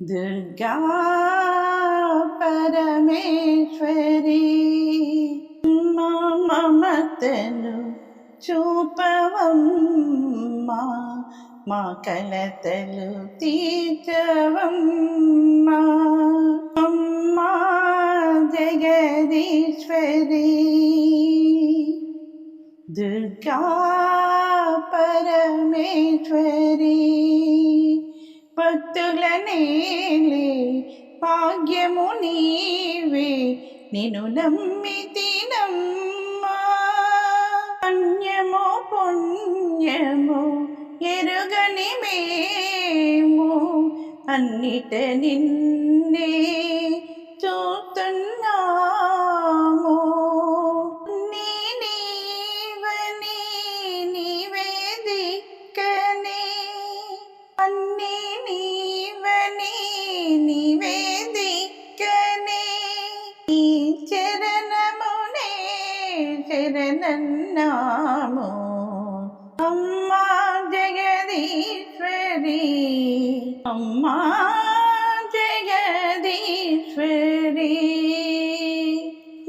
దుర్గా పరమేశ్వరి మా మమతను చూపవమ్మా మా కలతలు తీర్చవమ్మా అమ్మా జగదీశ్వరి దుర్గా పరమేశ్వరి భక్తుల నేలే భాగ్యము నీవే నిన్ను నమ్మితినమ్మా పుణ్యమో పుణ్యము ఎరుగని మేము అన్నిట నిన్నే చూస్తున్నాము ശങ്കരനോ അമ്മ ജഗദീശ്വരി. അമ്മ ജഗദീശ്വരി.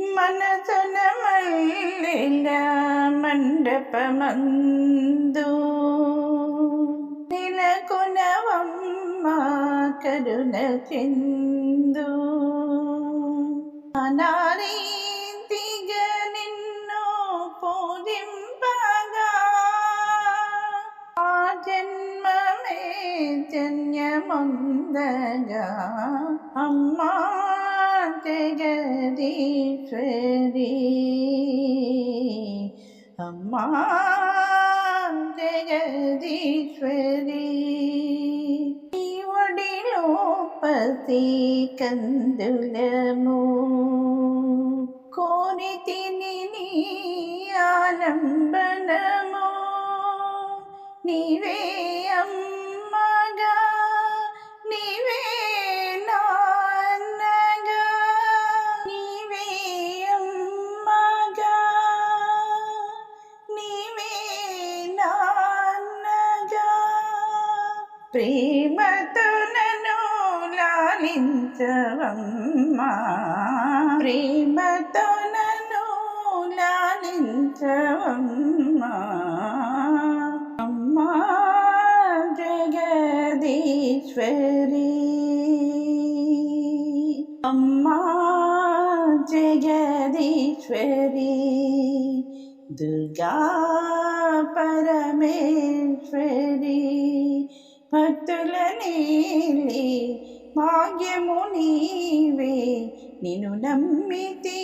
മനസ്സന മല്ല മണ്ഡപമന്തു. നിലകുലവമ്മ കരുണ ചിന്തു അനാരീ ചൈതന്യമൊന്നര അമ്മ ജഗദീശ്വരി. അമ്മ ജഗദീശ്വരി. ഒടിലോപതി കന്തുലമോ? കോരി തിനി ആലംബനമോ? നീവേ ప్రేమతో నన్ను లాలించవమ్మా ప్రేమతో నన్ను లాలించవమ్మా అమ్మా జగదీశ్వరి అమ్మా జగదీశ్వరి దుర్గా పరమేశ్వరి భక్తుల నీలి భాగ్యము నీవే. నిన్ను నమ్మితి